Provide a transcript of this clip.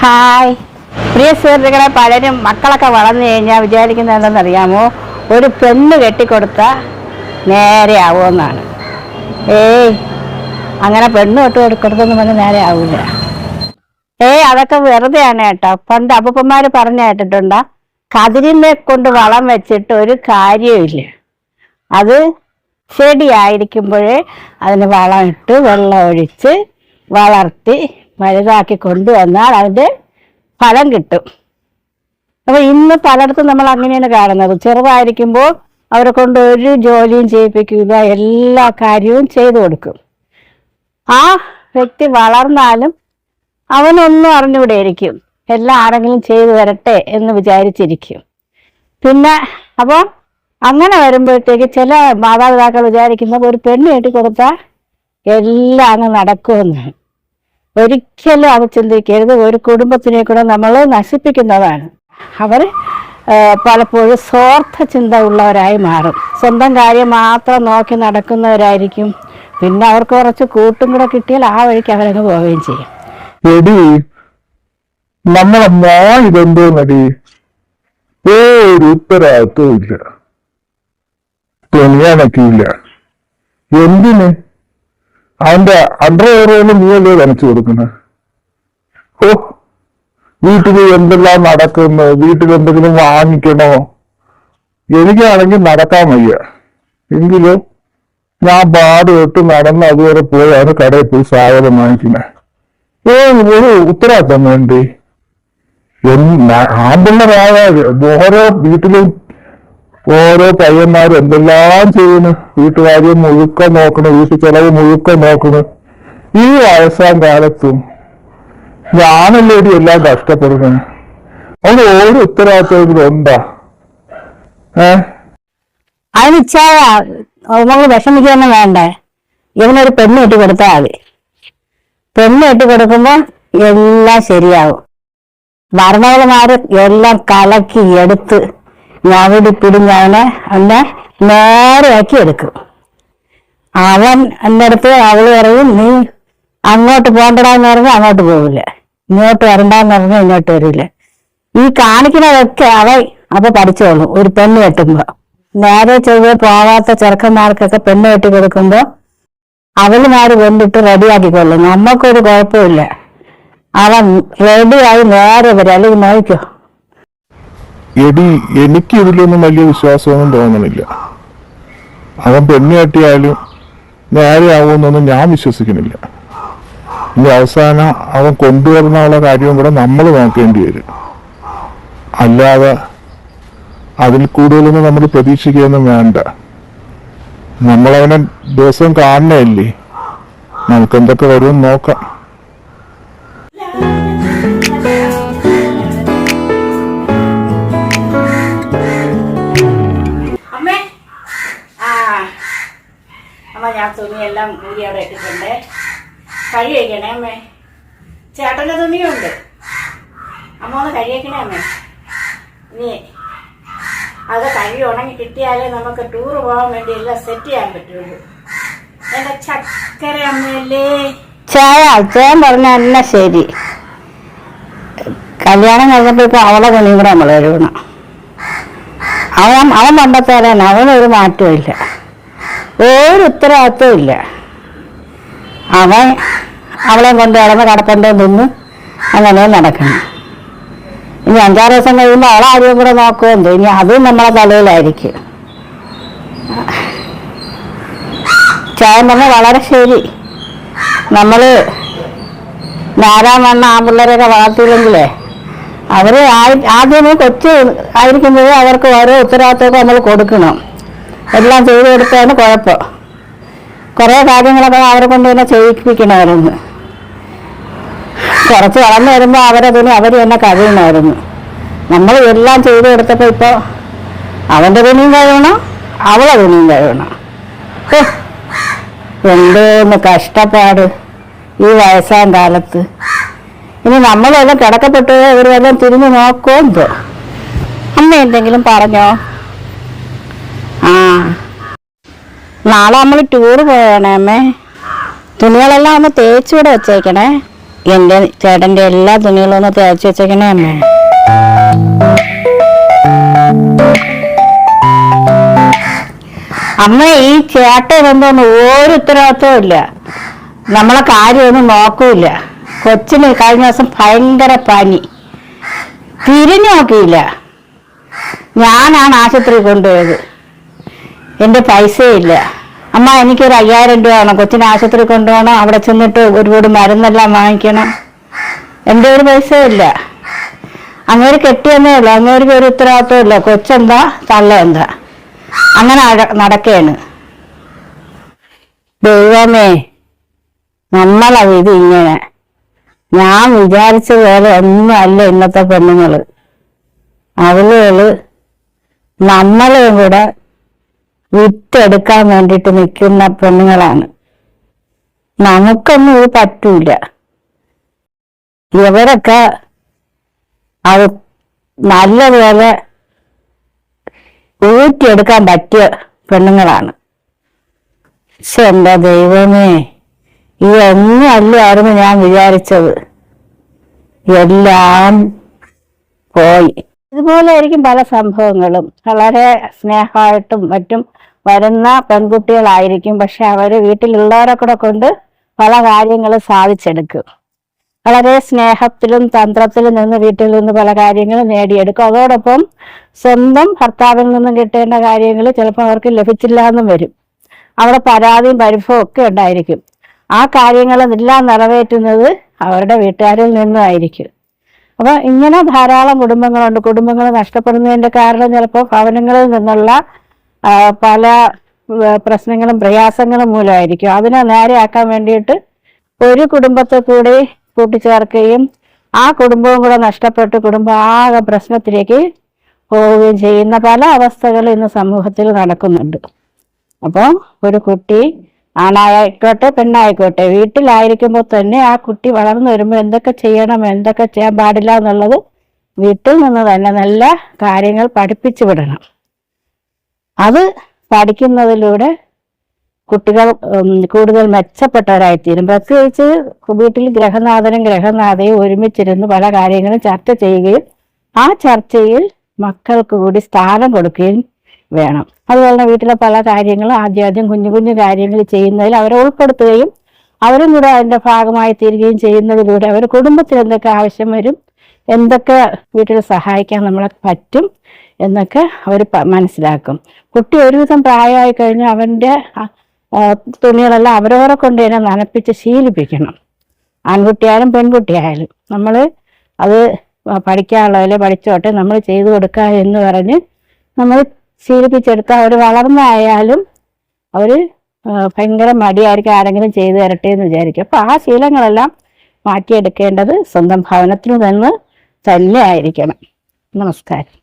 Hi. പ്രിയ സുഹൃത്തുക്കളെ പലരും മക്കളൊക്കെ വളർന്നു കഴിഞ്ഞാൽ വിചാരിക്കുന്നത് എന്താണെന്നറിയാമോ? ഒരു പെണ്ണ് കെട്ടിക്കൊടുത്ത നേരെ ആവുമെന്നാണ്. ഏയ് അങ്ങനെ പെണ്ണ് തൊട്ട് കൊടുക്കരുതെന്ന് പറഞ്ഞാൽ നേരെ ആവില്ല ഏയ് അതൊക്കെ വെറുതെയാണ് കേട്ടോ. പണ്ട് അപ്പൂപ്പന്മാർ പറഞ്ഞു കേട്ടിട്ടുണ്ടോ? കതിരിനെ കൊണ്ട് വളം വെച്ചിട്ട് ഒരു കാര്യമില്ല അത് ചെടിയായിരിക്കുമ്പോഴേ അതിന് വളം ഇട്ട് വെള്ളം ഒഴിച്ച് വളർത്തി വലുതാക്കി കൊണ്ടുവന്നാൽ അതിന്റെ ഫലം കിട്ടും. അപ്പൊ ഇന്ന് പലയിടത്തും നമ്മൾ അങ്ങനെയാണ് കാണുന്നത്. ചെറുതായിരിക്കുമ്പോൾ അവരെ കൊണ്ട് ഒരു ജോലിയും ചെയ്യിപ്പിക്കുക എല്ലാ കാര്യവും ചെയ്തു കൊടുക്കും. ആ വ്യക്തി വളർന്നാലും അവനൊന്നും അറിഞ്ഞുകൂടെ ഇരിക്കും. എല്ലാം ആരെങ്കിലും ചെയ്തു തരട്ടെ എന്ന് വിചാരിച്ചിരിക്കും. പിന്നെ അപ്പോൾ അങ്ങനെ വരുമ്പോഴത്തേക്ക് ചില മാതാപിതാക്കൾ വിചാരിക്കുന്നത് ഒരു പെണ്ണ് കെട്ടി കൊടുത്താൽ എല്ലാം അങ്ങ് നടക്കുമെന്നാണ്. ഒരിക്കലും അവർ ചിന്തിക്കരുത്. ഒരു കുടുംബത്തിനെ കൂടെ നമ്മൾ നശിപ്പിക്കുന്നതാണ്. അവർ പലപ്പോഴും സ്വാർത്ഥ ചിന്ത ഉള്ളവരായി മാറും. സ്വന്തം കാര്യം മാത്രം നോക്കി നടക്കുന്നവരായിരിക്കും. പിന്നെ അവർക്ക് കുറച്ച് കൂട്ടും കൂടെ കിട്ടിയാൽ ആ വഴിക്ക് അവരങ്ങ് പോവുകയും ചെയ്യും. നമ്മളെ ഒരു ഉത്തരവാദിത്വം ഇല്ല. എന്തിന്? അവന്റെ അണ്ടർവെയറുകളും നീയല്ലേ നനച്ചു കൊടുക്കുന്നത് ഓ വീട്ടിൽ എന്തെല്ലാം നടക്കുന്നു? വീട്ടിൽ എന്തെങ്കിലും വാങ്ങിക്കണോ? എനിക്കാണെങ്കിൽ നടക്കാൻ വയ്യ. എങ്കിലും ഞാൻ പാട് തൊട്ട് നടന്ന് അതുവരെ പോയാണ് കടയിൽ പോയി സാധനം വാങ്ങിക്കുന്നത് ഏ ഒരു ഉത്തരവാദിത്തം വേണ്ടേ? ആമ്പിള്ളരായ ഓരോ വീട്ടിലും ഓരോ പയ്യന്മാരും എന്തെല്ലാം ചെയ്യുന്നു? വീട്ടുകാര്യം മുഴുക്ക നോക്കണു വീട്ടു ചെലവ് മുഴുക്ക നോക്കണു. ഈ വയസ്സാം കാലത്തും ഞാനല്ലേ എല്ലാം കഷ്ടപ്പെടുന്നത്? അവിടെ ഓരോ ഉത്തരവാദിത്തം എന്താ ഏ? അതിന് വേണ്ടേ? ഇവനൊരു പെണ്ണ് കെട്ടി കൊടുത്താൽ മതി. പെണ്ണ് കെട്ടി കൊടുക്കുമ്പോൾ എല്ലാം ശരിയാവും. ഭരണവന്മാര് എല്ലാം കലക്കി എടുത്ത് ഞവിടി പിടിഞ്ഞ് അവനെ നേരെയാക്കി എടുക്കും. അവൻ എന്റെ അടുത്ത് അവൾ പറയും നീ അങ്ങോട്ട് പോകണ്ടടാന്ന് പറഞ്ഞാൽ അങ്ങോട്ട് പോകില്ല ഇങ്ങോട്ട് വരണ്ടെന്ന് പറഞ്ഞാൽ ഇങ്ങോട്ട് വരില്ല. ഈ കാണിക്കുന്നതൊക്കെ അവൻ അപ്പൊ പഠിച്ചോളും ഒരു പെണ്ണ് കെട്ടുമ്പോ. നേരെ ചെയ്ത് പോവാത്ത ചെറുക്കന്മാർക്കൊക്കെ പെണ്ണ് കെട്ടി കൊടുക്കുമ്പോ അവളുമാര് കൊണ്ടിട്ട് റെഡിയാക്കിക്കൊള്ളും നമുക്കൊരു കുഴപ്പമില്ല. അവൻ റെഡിയായി നേരെ വരും. അല്ലെങ്കിൽ നോക്കിക്കോ എടി എനിക്ക് ഇതിലൊന്നും വലിയ വിശ്വാസമൊന്നും തോന്നണില്ല. അവൻ പെണ്ണ് കെട്ടിയാലും നേരെയാവുമെന്നൊന്നും ഞാൻ വിശ്വസിക്കുന്നില്ല ഇനി അവസാനം അവൻ കൊണ്ടുവരുന്നുള്ള കാര്യവും കൂടെ നമ്മൾ നോക്കേണ്ടി വരും. അല്ലാതെ അതിൽ കൂടുതലൊന്നും നമ്മൾ പ്രതീക്ഷിക്കുകയൊന്നും വേണ്ട. നമ്മളവനെ ദിവസം കാണണല്ലേ നമുക്ക് എന്തൊക്കെ വരുമെന്ന് നോക്കാം. അമ്മ ഞാൻ തുണിയെല്ലാം കൂടി അവിടെ ഇട്ടിട്ടുണ്ട്. കഴി കഴിക്കണേ അമ്മേ. ചേട്ടന്റെ തുണിയുണ്ട്. അമ്മ ഒന്ന് കഴി വയ്ക്കണേ അമ്മേ. നീ അത് കഴി ഉണങ്ങി കിട്ടിയാലേ നമുക്ക് ടൂർ പോകാൻ വേണ്ടി എല്ലാം സെറ്റ് ചെയ്യാൻ പറ്റുള്ളൂ. എന്റെ ചക്കര അമ്മയല്ലേ? ചായ അച്ഛൻ പറഞ്ഞ എന്നെ ശരി. കല്യാണം കഴിഞ്ഞപ്പോ ഇപ്പൊ അവളെ തുണിയും കൂടെ നമ്മൾ കഴുകണം. അവൻ അവൻ പണ്ടത്തേരാണ്. അവനൊരു മാറ്റവും ഇല്ല. ഒരു ഉത്തരവാദിത്വം ഇല്ല. അവൻ അവളെ കൊണ്ട് നടന്ന് കടപ്പന്റെ നിന്ന് അങ്ങനെ നടക്കണം. ഇനി അഞ്ചാറ് ദിവസം കഴിയുമ്പോൾ അവളെ ആരെയും കൂടെ നോക്കുമെന്തോ ഇനി അതും നമ്മളെ തലയിലായിരിക്കും. ചായം പറഞ്ഞ വളരെ ശരി. നമ്മൾ നാലാം വണ്ണ ആൺപിള്ളേരൊക്കെ വളർത്തിയില്ലെങ്കിലേ ആയി- ആദ്യമേ കൊച്ചു ആയിരിക്കുമ്പോഴേ അവർക്ക് ഓരോ ഉത്തരവാദിത്തമൊക്കെ നമ്മൾ കൊടുക്കണം. എല്ലാം ചെയ്തു കൊടുത്താണ് കുഴപ്പം. കുറേ കാര്യങ്ങളൊക്കെ അവരെ കൊണ്ട് തന്നെ ചെയ്യിപ്പിക്കണമായിരുന്നു. കുറച്ച് വളർന്നു വരുമ്പോൾ അവരതിന് അവർ തന്നെ കഴിയണമായിരുന്നു. നമ്മൾ എല്ലാം ചെയ്തു കൊടുത്തപ്പോൾ ഇപ്പോൾ അവന്റെ തുണിയും കഴിയണം അവളെ തുണിയും കഴിയണം. എന്തോന്ന് കഷ്ടപ്പാട് ഈ വയസ്സാം കാലത്ത്. ഇനി നമ്മളെല്ലാം കിടക്കപ്പെട്ടു ഇവരെല്ലാം വല്ലതും തിരിഞ്ഞു നോക്കുമോ എന്തോ? അമ്മ എന്തെങ്കിലും പറഞ്ഞോ? ആ. നാളെ നമ്മൾ ടൂർ പോയണേ അമ്മേ. തുണികളെല്ലാം ഒന്ന് തേച്ചൂടെ വെച്ചേക്കണേ. എന്റെ ചേട്ടന്റെ എല്ലാ തുണികളും ഒന്ന് തേച്ച് വെച്ചേക്കണേ അമ്മേ. അമ്മ ഈ ചേട്ടൻ എന്തോന്ന് ഒരു ഉത്തരവാദിത്വം ഇല്ല. നമ്മളെ കാര്യമൊന്നും നോക്കൂല കൊച്ചിന് കഴിഞ്ഞ ദിവസം ഭയങ്കര പനി. തിരിഞ്ഞു നോക്കിയില്ല. ഞാനാണ് ആശുപത്രി കൊണ്ടുപോയത്. എന്റെ പൈസയില്ല അമ്മ എനിക്കൊരു അയ്യായിരം രൂപ വേണം കൊച്ചിനെ ആശുപത്രി കൊണ്ടുപോകണം. അവിടെ ചെന്നിട്ട് ഒരുപാട് മരുന്നെല്ലാം വാങ്ങിക്കണം. എന്റെ ഒരു പൈസയില്ല അങ്ങേര് കെട്ടിയെന്നേ ഉള്ളൂ. അങ്ങേർക്ക് ഒരു ഉത്തരവാദിത്വം ഇല്ല. കൊച്ചെന്താ തള്ള എന്താ അങ്ങനെ നടക്കേണ്. ദൈവമേ നമ്മളെ ഇത് ഇങ്ങനെ ഞാൻ വിചാരിച്ച പോലെ ഒന്നും അല്ല ഇന്നത്തെ പെണ്ണുങ്ങൾ. അവളുകൾ നമ്മളെയും കൂടെ വിറ്റെടുക്കാൻ വേണ്ടിയിട്ട് നിൽക്കുന്ന പെണ്ണുങ്ങളാണ്. നമുക്കൊന്നും ഇത് പറ്റൂല. ഇവരൊക്കെ അത് നല്ലതുപോലെ ഊറ്റിയെടുക്കാൻ പറ്റിയ പെണ്ണുങ്ങളാണ്. പക്ഷെ എന്താ ദൈവമേ ഇതൊന്നും അല്ലായിരുന്നു ഞാൻ വിചാരിച്ചത്? എല്ലാം പോയി. ഇതുപോലെ ആയിരിക്കും പല സംഭവങ്ങളും. വളരെ സ്നേഹമായിട്ടും മറ്റും വരുന്ന പെൺകുട്ടികളായിരിക്കും. പക്ഷെ അവർ വീട്ടിലുള്ളവരെ കൂടെ കൊണ്ട് പല കാര്യങ്ങളും സാധിച്ചെടുക്കും. വളരെ സ്നേഹത്തിലും തന്ത്രത്തിലും നിന്ന് വീട്ടിൽ നിന്ന് പല കാര്യങ്ങളും നേടിയെടുക്കും. അതോടൊപ്പം സ്വന്തം ഭർത്താവിൽ നിന്നും കിട്ടേണ്ട കാര്യങ്ങൾ ചിലപ്പോൾ അവർക്ക് ലഭിച്ചില്ല എന്നും വരും. അവിടെ പരാതിയും പരിഭവവും ഒക്കെ ഉണ്ടായിരിക്കും. ആ കാര്യങ്ങളെല്ലാം നിറവേറ്റുന്നത് അവരുടെ വീട്ടുകാരിൽ നിന്നുമായിരിക്കും അപ്പൊ ഇങ്ങനെ ധാരാളം കുടുംബങ്ങളുണ്ട്. കുടുംബങ്ങൾ നഷ്ടപ്പെടുന്നതിന്റെ കാരണം ചിലപ്പോൾ ഭവനങ്ങളിൽ നിന്നുള്ള പല പ്രശ്നങ്ങളും പ്രയാസങ്ങളും മൂലമായിരിക്കും. അതിനെ നേരെയാക്കാൻ വേണ്ടിയിട്ട് ഒരു കുടുംബത്തെ കൂടി കൂട്ടിച്ചേർക്കുകയും ആ കുടുംബവും കൂടെ നഷ്ടപ്പെട്ട് കുടുംബം ആകെ പ്രശ്നത്തിലേക്ക് പോവുകയും ചെയ്യുന്ന പല അവസ്ഥകളും ഇന്ന് സമൂഹത്തിൽ നടക്കുന്നുണ്ട്. അപ്പോൾ ഒരു കുട്ടി ആണായിക്കോട്ടെ പെണ്ണായിക്കോട്ടെ. വീട്ടിലായിരിക്കുമ്പോൾ തന്നെ ആ കുട്ടി വളർന്നു വരുമ്പോൾ എന്തൊക്കെ ചെയ്യണം എന്തൊക്കെ ചെയ്യാൻ പാടില്ല എന്നുള്ളത് വീട്ടിൽ നിന്ന് തന്നെ നല്ല കാര്യങ്ങൾ പഠിപ്പിച്ചു വിടണം. അത് പഠിക്കുന്നതിലൂടെ കുട്ടികൾ കൂടുതൽ മെച്ചപ്പെട്ടവരായിത്തീരും. പ്രത്യേകിച്ച് വീട്ടിൽ ഗ്രഹനാഥനും ഗ്രഹനാഥയും ഒരുമിച്ചിരുന്ന് പല കാര്യങ്ങളും ചർച്ച ചെയ്യുകയും ആ ചർച്ചയിൽ മക്കൾക്ക് കൂടി സ്ഥാനം കൊടുക്കുകയും വേണം. അതുപോലെ തന്നെ വീട്ടിലെ പല കാര്യങ്ങളും ആദ്യം ആദ്യം കുഞ്ഞു കുഞ്ഞു കാര്യങ്ങൾ ചെയ്യുന്നതിൽ അവരെ ഉൾപ്പെടുത്തുകയും അവരും കൂടെ അതിന്റെ ഭാഗമായി തീരുകയും ചെയ്യുന്നതിലൂടെ അവർ കുടുംബത്തിൽ എന്തൊക്കെ ആവശ്യം വരും എന്തൊക്കെ വീട്ടിൽ സഹായിക്കാൻ നമ്മളെ പറ്റും എന്നൊക്കെ അവർ മനസ്സിലാക്കും. കുട്ടി ഒരുവിധം പ്രായമായി കഴിഞ്ഞാൽ ആ, തുണികളെല്ലാം അവരവരെ കൊണ്ട് തന്നെ നനപ്പിച്ച് ശീലിപ്പിക്കണം. ആൺകുട്ടിയായാലും പെൺകുട്ടിയായാലും. നമ്മൾ അത് പഠിക്കാനുള്ളതിൽ പഠിച്ചോട്ടെ നമ്മൾ ചെയ്തു കൊടുക്കുക എന്ന് പറഞ്ഞ് നമ്മൾ ശീലിപ്പിച്ചെടുത്ത് അവർ വളർന്നായാലും അവർ ഭയങ്കര മടിയായിരിക്കും ആരെങ്കിലും ചെയ്തു തരട്ടെ എന്ന് വിചാരിക്കും. അപ്പോൾ ആ ശീലങ്ങളെല്ലാം മാറ്റിയെടുക്കേണ്ടത് സ്വന്തം ഭവനത്തിൽ നിന്ന് തന്നെ ആയിരിക്കണം. നമസ്കാരം.